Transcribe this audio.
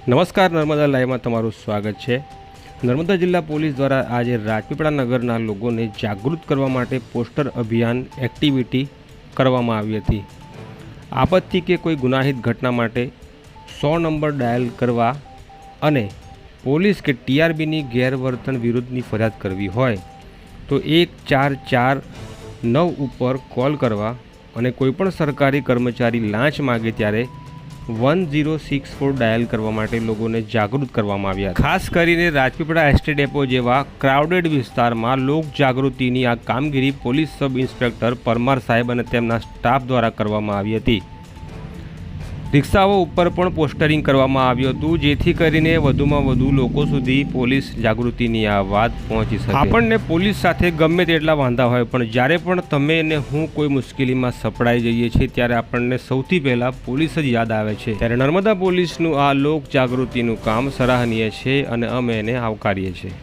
નમસ્કાર, નર્મદા લાઈવમાં તમારું સ્વાગત છે. નર્મદા જિલ્લા પોલીસ દ્વારા આજે રાજપીપળા નગરના લોકોને જાગૃત કરવા માટે પોસ્ટર અભિયાન એક્ટિવિટી કરવામાં આવી હતી. આપત્તિ કે કોઈ ગુનાહિત ઘટના માટે સો નંબર ડાયલ કરવા અને પોલીસ કે ટીઆરબીની ગેરવર્તન વિરુદ્ધની ફરિયાદ કરવી હોય તો એક ચાર ચાર નવ ઉપર કોલ કરવા અને કોઈપણ સરકારી કર્મચારી લાંચ માગે ત્યારે one zero six four dial કરવા માટે લોકોને જાગૃત કરવામાં આવ્યા ખાસ કરીને રાજપીપળા એસટી ડેપો જેવા ક્રાઉડેડ વિસ્તારમાં લોક જાગૃતિની આ કામગીરી પોલીસ સબ ઇન્સ્પેક્ટર પરમાર સાહેબ અને તેમના સ્ટાફ દ્વારા કરવામાં આવી હતી રિક્ષાઓ ઉપર પણ પોસ્ટરિંગ કરવામાં આવ્યું હતું, જેથી કરીને વધુમાં વધુ લોકો સુધી પોલીસ જાગૃતિની આ વાત પહોંચી શકે. આપણને પોલીસ સાથે ગમે તેટલા વાંધા હોય, પણ જ્યારે પણ તમે અને હું કોઈ મુશ્કેલીમાં સપડાઈ જઈએ છીએ, ત્યારે આપણને સૌથી પહેલાં પોલીસ જ યાદ આવે છે. ત્યારે નર્મદા પોલીસનું આ લોક જાગૃતિનું કામ સરાહનીય છે અને અમે એને આવકારીએ છીએ.